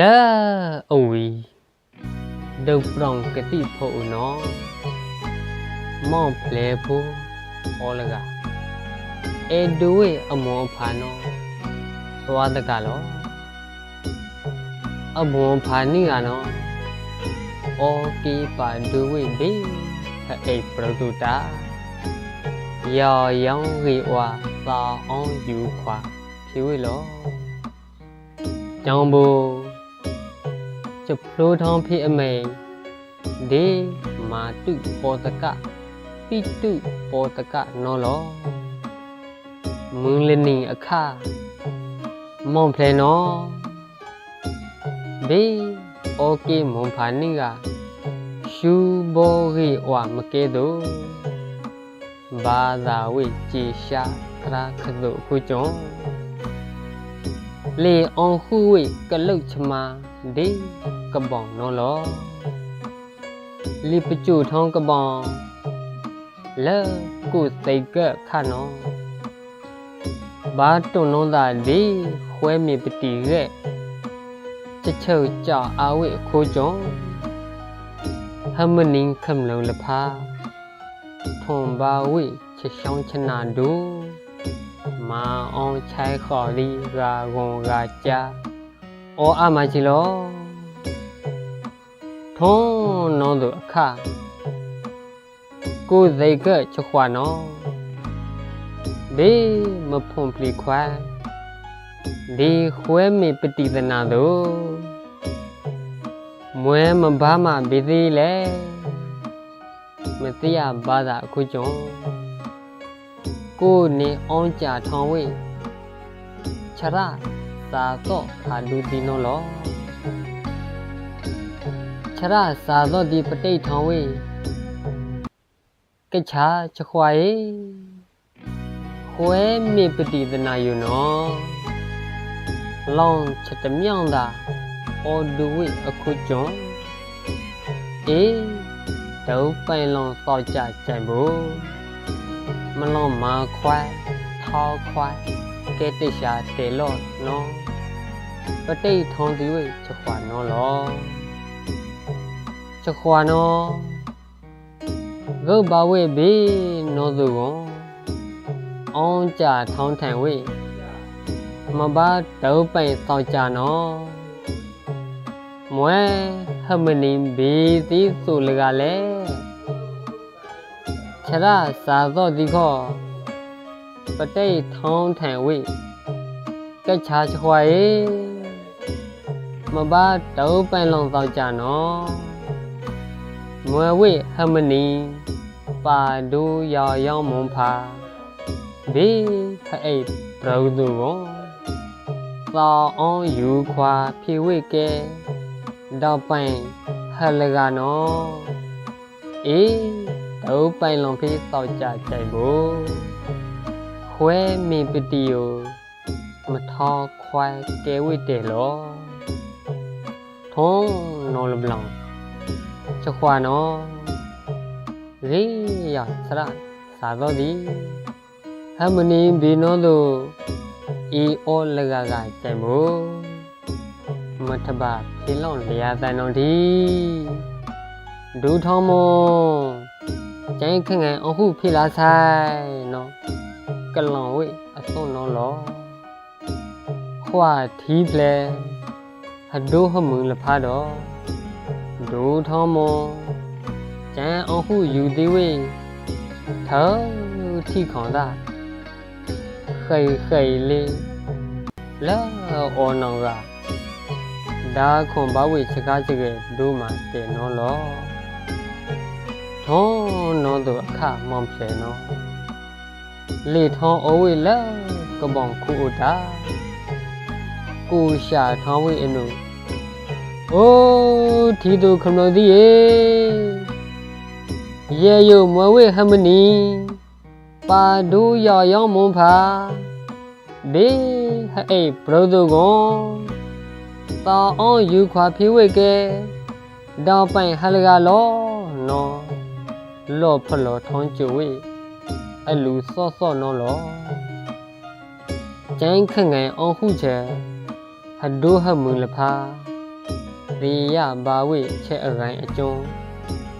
လာအဝီဒုတ်ပရောင်ကတိဖို့နော်မောင်ဖလေဖို့ဟောလကအဲဒူဝေအမောဖာနော်သွားတကလောအမောဖာနိကနော်အော်ကီပါဒူဝေဘေအေပရဒူတာယောယောင်ရီဝါသာအောင်ယူခွာဖြေဝေလောကျောင်းဘူ ကျပလိုထောင်းဖိအမေဒီမာတုပောတကပိတုပောတကနော်လောမွန်းလနီအခမောင်ဖလေနော်ဒီโอเคမွန်ဖာနီကရှူဘောရီဝမကဲတော့ဘာသာဝိကြည်ရှာခရာခဒုခုကျုံလေအောင်ခုဝိကလုတ်ချမဒီ ကပောင်နော်လောလီပကျူထောင်းကပောင်လဲကုစိတ်ကခနော်ဘာတုံလုံးသာဒီခွဲမြေပတိရဲ့ချစ်ချုပ်ကြောက်အဝိခိုးကြုံဟမနင်းခမလုံလဖာထုံဘာဝိချစ်ဆောင်ချနာဒူမာအောင်ချိုင်ခေါ်ဒီရာဂွန်ရာချာအောအမချီလော ထုံးနောသူအခကိုယ်စိတ်ကချခွာနော်ဒီမဖွန်ပလီခွာဒီခွဲမေပတိသနာတို့မွဲမဘာမဘီသေးလေမသိရဘာသာအခုကြုံကိုနေအောင်ကြထောင်းဝေချရသာတော့ခါလူတီနောလော ချရသာတော့ဒီပဋိထောင်းဝေကချာချခွာယေခွဲမေပတိသနာယူနော်လောင်ချက်တမြောင်သာအော်ဒူဝိအခုကြုံအေးဒုပိုင်လောင်စောက်ကြကြိုင်ဘူးမလောင်မာခွိုင်းထောက်ခွိုင်းကဲတိရှာတေလော့နော်ပတိထုံးဒီဝိချက်ခွာနော်လော ချက်ခွာနော်ဂုတ်ပါဝိဘေနော်သူကောအောင်ကြထောင်းထန်ဝိမဘာဒုပိုင်စောက်ကြနော်မွဲဟမနင်းဘီသီဆိုလကလည်းခြရစာသောဒီခောပတိတ်ထောင်းထန်ဝိကက်ချာချခွာယေမဘာဒုပိုင်လုံးစောက်ကြနော် မွဲဝိဟမနင်းပါဒူရောင်ရောင်မွန်ဖာဘေးဖအိတ်ဘရုဒူကောသောအောင်ယူခွာဖြေဝိကဲတော့ပိုင်ဟလကနော်အေးတော့ပိုင်လုံးဖေးစောက်ကြကြိုက်ဖို့ခွဲမင်ပတီယိုမထောခွိုင်ကဲဝိတဲလောထုံးနော်လဘလောင် ချခွာနောရေရစရစာတော်ဒီဟမနီဘီနောလိုအီအောလကကကြိုင်မို့မထပါဖြင်းလုံးလျာတန်တော်ဒီဒူထောင်းမောကျိုင်းခန့်ခန့်အဟုဖိလာဆိုင်နော်ကလွန်ဝိအသွွန်နော်လောခွာသီးဖလဲအဒိုဟမုန်လဖာတော့ ဒူထောင်းမကျန်အခုယူသေးဝိထောထီခေါင်တာခိခိလေးလာအော်နောင်ကဒါခွန်ဘဝိစကားစကဲဒူးမှာတဲ့နော်လောထုံးနော်သူအခမောင်ဖြဲနော်လေထုံးအဝိလာကပောင်ခုဥတာကိုရှာထောင်းဝိအနု အိုးဒီသူခမလို့ဒီရေရေယုံမဝိဟမနီပါဒူရောင်ရောင်မွန်ဖာဘေဟအေဘရဒုကွန်တာအောင်ယူခွာဖြေဝိကဲတောင်ပိုင်ဟလကလောနော်လော့ဖလောထုံးကျွေအလူစော့စော့နော်လောကျန်းခငန်အောင်ခုချေဟဒိုဟမူလဖာ သေရဘာဝိချက်အကိုင်အကျွန်း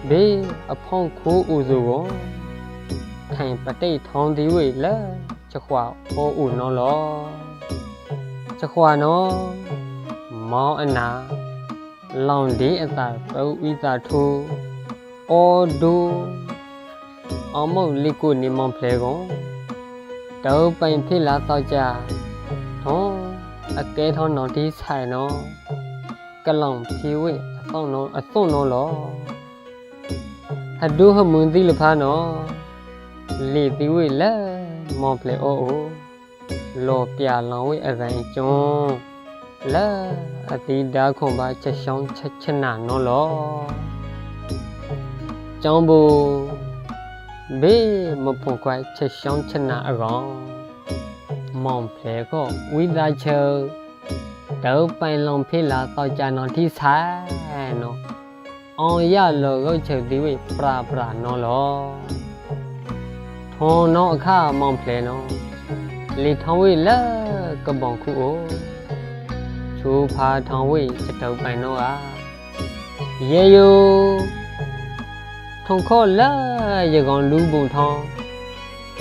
ဘေးအဖောင်းခိုးဥစုကိုထိုင်ပတိတ်ထောင်းသည်ဝိလက်ချက်ခွာဟောဥနော်လောချက်ခွာနော်မောင်းအနာလောင်ဒီအသာပုဣသာထူအော်ဒူအမောက်လီကိုနေမောင်ဖလေကွန်တောပိုင်ဖိလာတော့ကြထုံးအကဲထောင်းနော်ဒီဆိုင်နော် ကလောင်ဖြေဝိအဆောင်နော်အစွန်နော်လောဟဒူဟမွန်သီလဖာနော်လေတီဝိလက်မောင်ဖလေအိုအိုလောပြလောင်ဝိအကန်ကျွန်းလာအတိဒါခွန်ပါချက်ရှောင်းချက်ချနာနော်လောကျောင်းဘူဘေးမဖွန်ခွိုက်ချက်ရှောင်းချနာအကောင်မောင်ဖလေကိုဝိဒါချေ တောပိုင်လုံဖေးလာတော့ကြနော်ဒီဆိုင်နော်အောင်ရလောကိုချုပ်ဒီဝိပရာပရာနော်လောထုံနော်အခါမောင်ဖလေနော်လေထောင်းဝိလက်ကပောင်ခုအိုချိုးဖာထောင်းဝိစတုပ်ပိုင်တော့အားရေယိုထုံခောလာရေကောင်လူပုံထောင်း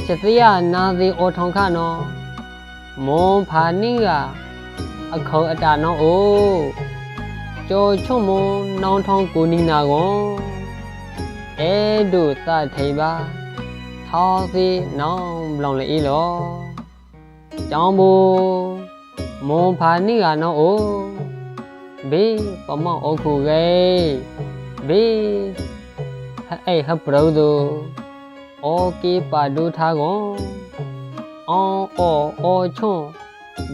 ချက်သေးရနာသေးအော်ထောင်းခနော်မွန်ဖာနိက အခခေါအတာနော်အိုကြောချုံမွန်နောင်ထောင်းကိုနီနာကွန်အဲဒုသထိန်ပါထောင်းစီနောင်ဘလောင်လေလောကျောင်းဘူမွန်ဖာနိကနော်အိုဘေးပမောက်အခုကေဘေးအဲ့ဟပရောဒိုโอเคပါဒူထားကွန်အော်အော်အော်ချွန်း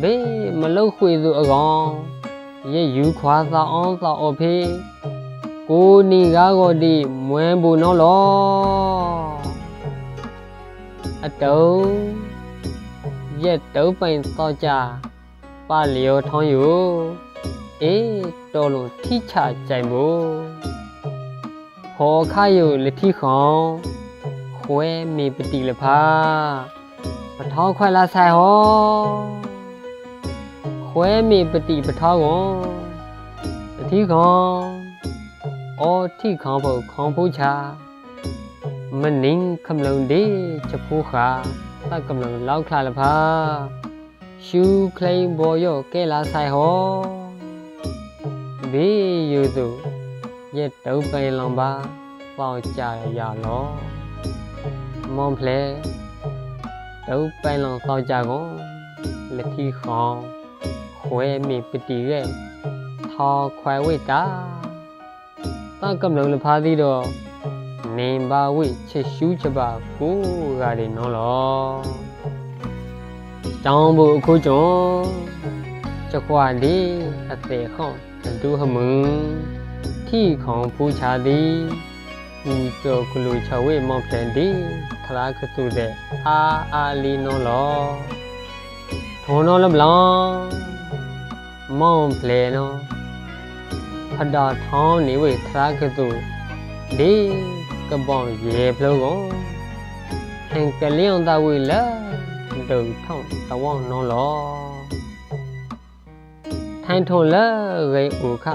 ဘေးမလုတ်ခွေစုအကောင်ရဲ့ယူခွာသာအောင်သာအဖေကိုနီကားကိုဒီမွဲဘူးနော်လောအတုံးရက်တုံးပိုင်တော့ကြပါလျောထောင်းယူအေးတော်လုံးထိချကြိုင်မို့ဟောခါယူလက်ထိခေါင်ခွဲမေပတိလဖာပထောင်းခွဲလာဆိုင်ဟော ခွဲမေပတိပထောင်းကွန်အထီခေါင်အော်ထိခေါင်ဖို့ခေါင်ဖို့ချာမနင်းခမလုံးဒီချက်ဖို့ခါတက်ကမလုံးလောက်ခလာလဖာရှူคလိန်ဘော်ရော့ကဲလာဆိုင်ဟောဘေးယူသူရက်တုပ်ပိန်လောင်ပါပေါင်ကြရလောမွန်ဖလေတုပ်ပိန်လောင်ပေါင်ကြကုန်လက်ထီခေါင် ခွဲမိပတိရဲ့ထောင်ခွဲဝိတာတကမလုံးလဖားသည်တော့နေပါဝိချစ်ရှူးချပါကိုကရီနော်လောတောင်းဖို့အခုကျွန်ချက်ခွာလေးအသေးခွန်ဒူဟမွန်းထီခုံဖူးချသည်ဤတော့ကလူချဝေမောင်ပြန်ဒီခလာခစုတဲ့အာအာလီနော်လောထုံတော်လမလော မောင်ဖလေနောအတာထောင်းနေဝေသရာကတုဒီကပောင်ရေဖလုံးကိုဟင်ကလျောင်းတာဝေလာဒုံထောင်းတဝောင်းနောလောထိုင်ထုံလာရေဥခ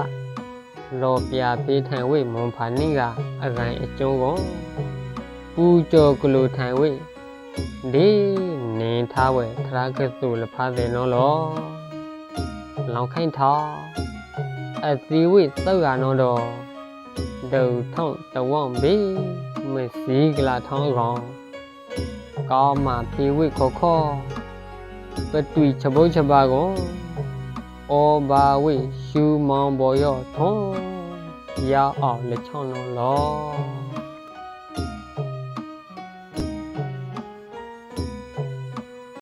လောပြပေးထိုင်ဝေမွန်ဖာနိကအကန်အကျုံးကိုပူကျော်ကလိုထိုင်ဝေဒီနေထားဝဲသရာကတုလဖာတယ်နောလော လောင်ခိုင်းထားအသီဝိသောက်ရနောတော့ဒုံထောင်းတဝောင်းဘေးမစီကလာထောင်းကောင်ကောင်းမှဖြေဝိခေါခေါပတူချဘုတ်ချပါကောအောဘာဝိရှူမောင်ဘောရောထုံးရအောင်လက်ချောင်းလုံးလော